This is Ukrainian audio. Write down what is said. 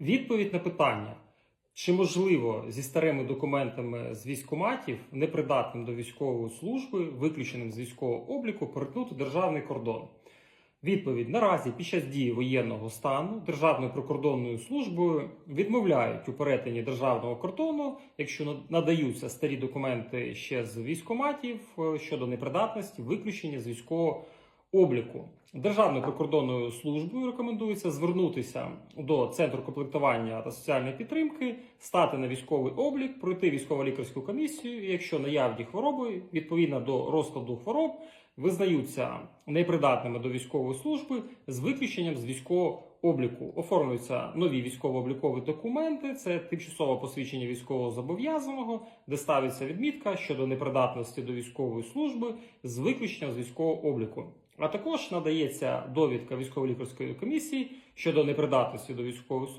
Відповідь на питання, чи можливо зі старими документами з військкоматів, непридатним до військової служби, виключеним з військового обліку, перетнути державний кордон. Відповідь наразі під час дії воєнного стану Державною прикордонною службою відмовляють у перетині державного кордону, якщо надаються старі документи ще з військкоматів е, щодо непридатності, виключення з військового обліку. Державною прикордонною службою рекомендується звернутися до центру комплектування та соціальної підтримки, стати на військовий облік, пройти військово-лікарську комісію. Якщо наявні хвороби відповідно до розкладу хвороб визнаються непридатними до військової служби з виключенням з військового обліку. Оформлюються нові військово-облікові документи. Це тимчасове посвідчення військового зобов'язаного, де ставиться відмітка щодо непридатності до військової служби з виключенням з військового обліку. А також надається довідка військово-лікарської комісії щодо непридатності до військової служби.